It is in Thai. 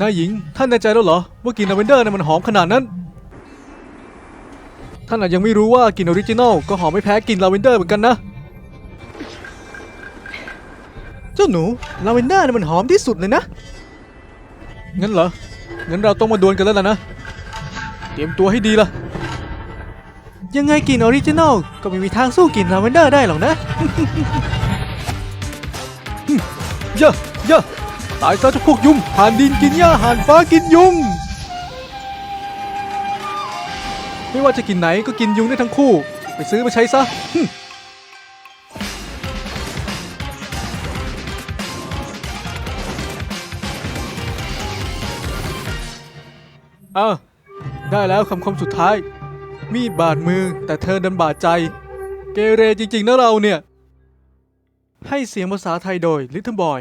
นายหญิง ท่านแน่ใจแล้วเหรอ ว่ากลิ่นลาเวนเดอร์เนี่ยมันหอมขนาดนั้น ท่านอาจยังไม่รู้ว่ากลิ่นออริจินอลก็หอมไม่แพ้กลิ่นลาเวนเดอร์เหมือนกันนะ เจ้าหนูลาเวนเดอร์เนี่ยมันหอมที่สุดเลยนะ งั้นเหรอ งั้นเราต้องมาดวลกันแล้วล่ะนะ เตรียมตัวให้ดีล่ะ ยังไงกลิ่นออริจินอลก็ไม่มีทางสู้กลิ่นลาเวนเดอร์ได้หรอกนะ เยอะเยอะ ตายซะเจ้าพวกยุงห่านดินกินหญ้าห่านฟ้ากินยุง ไม่ว่าจะกินไหนก็กินยุงได้ทั้งคู่ ไปซื้อมาใช้ซะหึ่มอะได้แล้วคำคมสุดท้าย มีบาดมือแต่เธอดันบาดใจ เกเรจริงๆนะเราเนี่ย ให้เสียงภาษาไทยโดย Little Boy